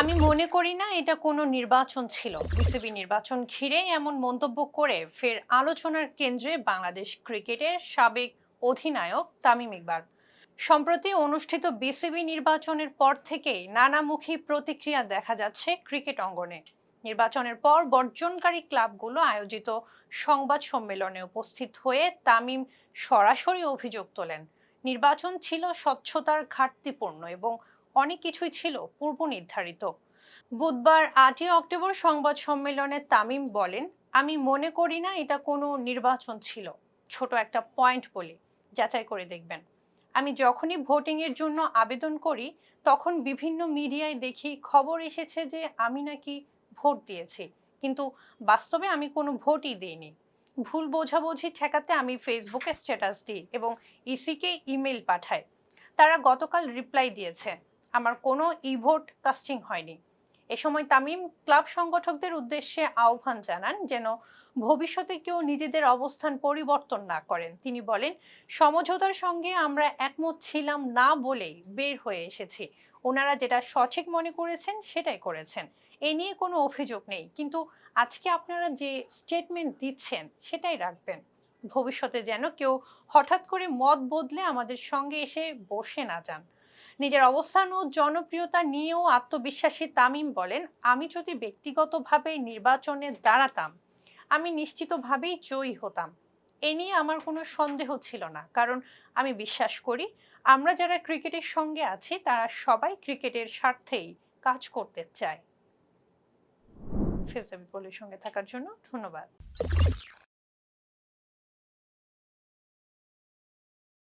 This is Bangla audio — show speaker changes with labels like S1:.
S1: আমি মনে করি না এটা কোনো নির্বাচন ছিল। বিসিবি নির্বাচন ঘিরে এমন মন্তব্য করে ফের আলোচনার কেন্দ্রে বাংলাদেশ ক্রিকেটের সাবেক অধিনায়ক তামিম ইকবাল। সম্প্রতি অনুষ্ঠিত বিসিবি নির্বাচনের পর থেকেই নানামুখী প্রতিক্রিয়া দেখা যাচ্ছে ক্রিকেট অঙ্গনে। নির্বাচনের পর বর্জনকারী ক্লাবগুলো আয়োজিত সংবাদ সম্মেলনে উপস্থিত হয়ে তামিম সরাসরি অভিযোগ তোলেন। নির্বাচন ছিল স্বচ্ছতার ঘাটতিপূর্ণ এবং অনেক কিছুই ছিল পূর্ব নির্ধারিত। বুধবার আটই অক্টোবর সংবাদ সম্মেলনে তামিম বলেন, আমি মনে করি না এটা কোনো নির্বাচন ছিল। ছোট একটা পয়েন্ট বলি যাচাই করে দেখবেন। আমি যখনই ভোটিংয়ের জন্য আবেদন করি, তখন বিভিন্ন মিডিয়ায় দেখি খবর এসেছে যে আমি নাকি ভোট দিয়েছি। কিন্তু বাস্তবে আমি কোনো ভোটই দিইনি। ভুল বোঝাবুঝি ঠেকাতে আমি ফেসবুকে স্ট্যাটাস দিই এবং ইসিকে ইমেল পাঠাই। তারা গতকাল রিপ্লাই দিয়েছে। আমার কোনো ইভোট কাস্টিং হয়নি। এ সময় তামিম ক্লাব সংগঠকদের উদ্দেশ্যে আহ্বান জানান যেন ভবিষ্যতে কেউ নিজেদের অবস্থান পরিবর্তন না করেন। তিনি বলেন, সমঝোতার সঙ্গে আমরা একমত ছিলাম না বলেই বের হয়ে এসেছি। ওনারা যেটা সঠিক মনে করেছেন, সেটাই করেছেন। এ নিয়ে কোনো অভিযোগ নেই। কিন্তু আজকে আপনারা যে স্টেটমেন্ট দিচ্ছেন, সেটাই রাখবেন। ভবিষ্যতে যেন কেউ হঠাৎ করে মত বদলে আমাদের সঙ্গে এসে বসে না যান। নিজের অবস্থান ও জনপ্রিয়তা নিয়েও আত্মবিশ্বাসী তামিম বলেন, আমি যদি ব্যক্তিগতভাবে নির্বাচনে দাঁড়াতাম, আমি নিশ্চিতভাবেই জয়ী হতাম। এ নিয়ে আমার কোনো সন্দেহ ছিল না। কারণ আমি বিশ্বাস করি, আমরা যারা ক্রিকেটের সঙ্গে আছি, তারা সবাই ক্রিকেটের স্বার্থেই কাজ করতে চায়। ফেসবুক সঙ্গে থাকার জন্য ধন্যবাদ।